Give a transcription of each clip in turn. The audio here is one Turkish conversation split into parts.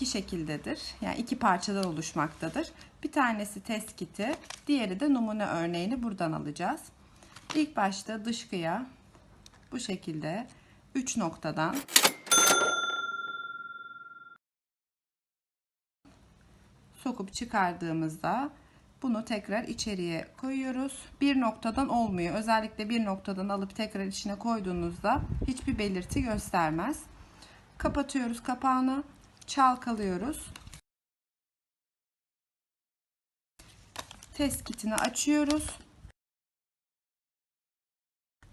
iki şekildedir. Yani iki parçadan oluşmaktadır. Bir tanesi test kiti, diğeri de numune örneğini buradan alacağız. İlk başta dışkıya bu şekilde 3 noktadan sokup çıkardığımızda bunu tekrar içeriye koyuyoruz. Bir noktadan olmuyor. Özellikle bir noktadan alıp tekrar içine koyduğunuzda hiçbir belirti göstermez. Kapatıyoruz kapağını. Çalkalıyoruz. Test kitini açıyoruz.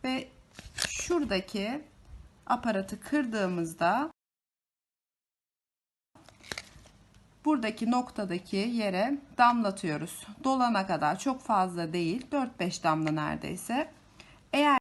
Ve şuradaki aparatı kırdığımızda buradaki noktadaki yere damlatıyoruz. Dolana kadar çok fazla değil. 4-5 damla neredeyse. Eğer